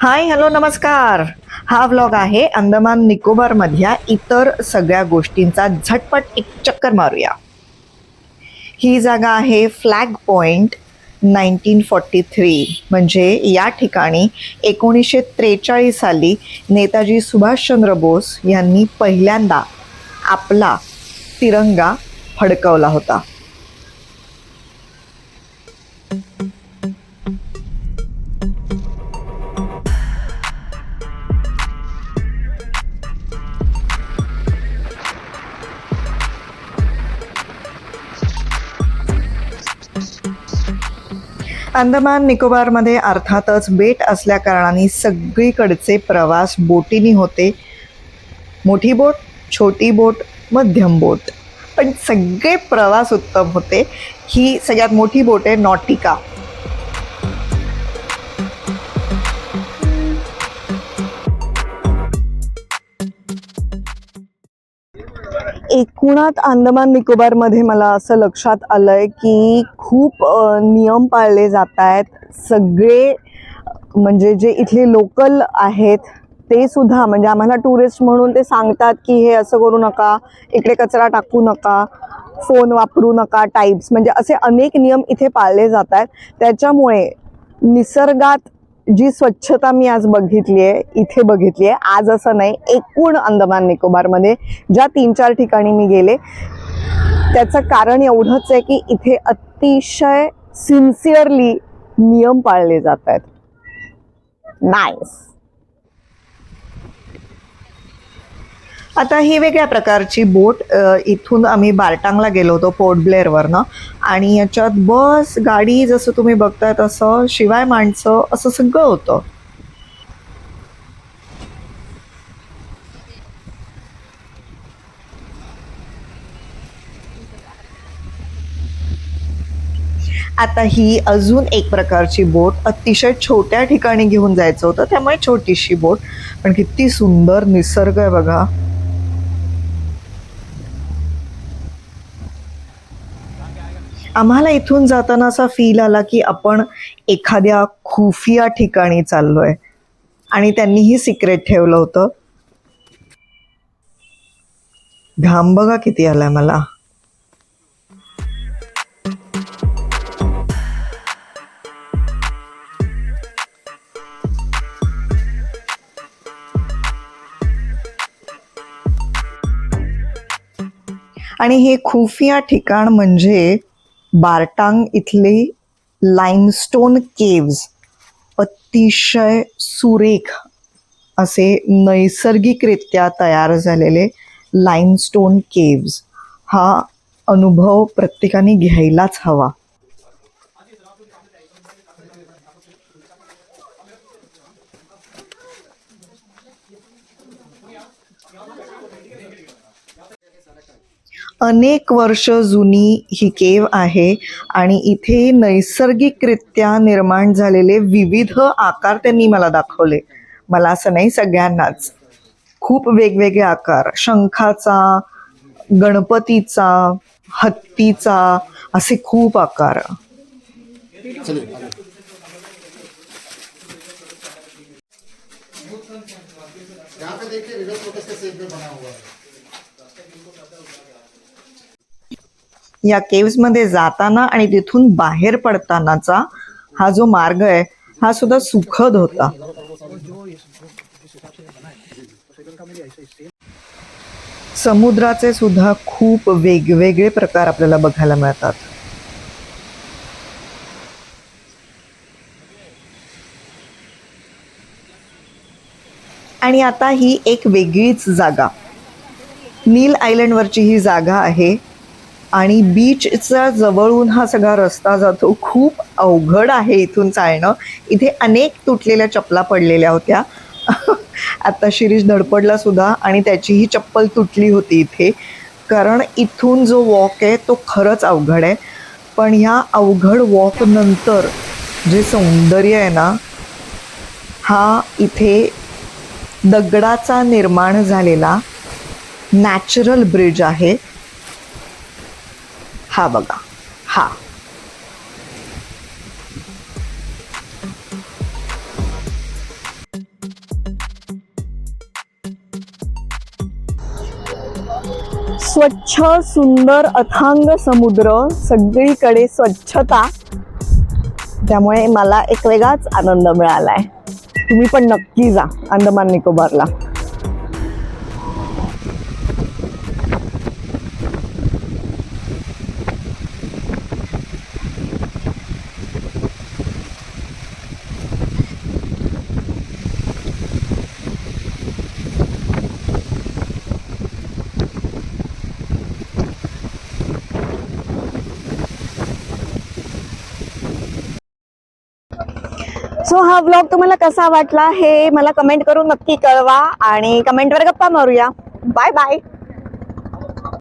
Hi hello नमस्कार. हा vlog आहे अंदमान निकोबार मधल्या इतर सगळ्या गोष्टींचा झटपट एक चक्कर मारूया. ही जागा आहे flag point nineteen forty three म्हणजे या ठिकाणी एकोणीसशे त्रेचाळीस साली नेताजी सुभाषचंद्र बोस यांनी पहिल्यांदा आपला तिरंगा फडकवला होता. अंदमान निकोबारमध्ये अर्थातच बेट असल्याकारणाने सगळीकडचे प्रवास बोटीनी होते. मोठी बोट छोटी बोट मध्यम बोट. पण सगळे प्रवास उत्तम होते. ही सगळ्यात मोठी बोट आहे नॉटिका. एकूणात अंदमान निकोबारमध्ये मला असं लक्षात आलं आहे की खूप नियम पाळले जात आहेत. सगळे म्हणजे जे इथले लोकल आहेत ते सुद्धा म्हणजे आम्हाला टुरिस्ट म्हणून ते सांगतात की हे असं करू नका इकडे कचरा टाकू नका फोन वापरू नका टाईप्स म्हणजे असे अनेक नियम इथे पाळले जात आहेत. त्याच्यामुळे निसर्गात जी स्वच्छता मी आज बघितली आहे इथे बघितली आहे आज असं नाही एकूण अंदमान निकोबारमध्ये ज्या तीन चार ठिकाणी मी गेले त्याचं कारण एवढंच आहे की इथे अतिशय सिन्सिअरली नियम पाळले जात आहेत. नाईस आता ही वेगळ्या प्रकारची बोट इथून आम्ही बारटांगला गेलो होतो पोर्ट ब्लेअरवरनं. आणि याच्यात बस गाडी जसं तुम्ही बघताय तसं शिवाय माणसं असं सगळं होतं. आता ही अजून एक प्रकारची बोट अतिशय छोट्या ठिकाणी घेऊन जायचं होतं त्यामुळे छोटीशी बोट. पण किती सुंदर निसर्ग आहे बघा. आम्हाला इथून जाताना असा फील आला की आपण एखाद्या खुफिया ठिकाणी चाललोय. आणि त्यांनीही सिक्रेट ठेवलं होतं. घाम बघा किती आलाय मला. आणि हे खुफिया ठिकाण म्हणजे बारटांग इथले लाईमस्टोन केव्ज अतिशय सुरेख असे नैसर्गिकरित्या तयार झालेले लाईमस्टोन केव्ज हा अनुभव प्रत्येकाने घ्यायलाच हवा. अनेक वर्ष जुनी ही केव आहे आणि इथे नैसर्गिकरित्या निर्माण झालेले विविध आकार त्यांनी मला दाखवले. मला असं नाही सगळ्यांनाच. खूप वेगवेगळे आकार. शंखाचा गणपतीचा हत्तीचा असे खूप आकार. यहाँ पे देखिए रिवर्स लोटस के शेप में बना हुआ है या केव्समध्ये जाताना आणि तिथून बाहेर पडतानाचा हा जो मार्ग आहे हा सुद्धा सुखद होता. समुद्राचे सुद्धा खूप वेगवेगळे प्रकार आपल्याला बघायला मिळतात. आणि आता ही एक वेगळीच जागा. नील आयलंडवरची ही जागा आहे. आणि बीचचा जवळून हा सगळा रस्ता जातो. खूप अवघड आहे इथून चालणं. इथे अनेक तुटलेल्या चपला पडलेल्या होत्या. आता शिरीष धडपडला सुद्धा आणि त्याचीही चप्पल तुटली होती इथे. कारण इथून जो वॉक आहे तो खरंच अवघड आहे. पण ह्या अवघड वॉक नंतर जे सौंदर्य आहे ना हा इथे दगडाचा निर्माण झालेला नॅचरल ब्रिज आहे. हा बघा. हा. स्वच्छ सुंदर अथांग समुद्र सगळीकडे स्वच्छता. त्यामुळे मला एक वेगळाच आनंद मिळाला आहे तुम्ही पण नक्की जा अंदमान निकोबारला. सो हा ब्लॉग तुम्हाला कसा वाटला हे मला कमेंट करून नक्की कळवा आणि कमेंटवर गप्पा मारूया. Bye bye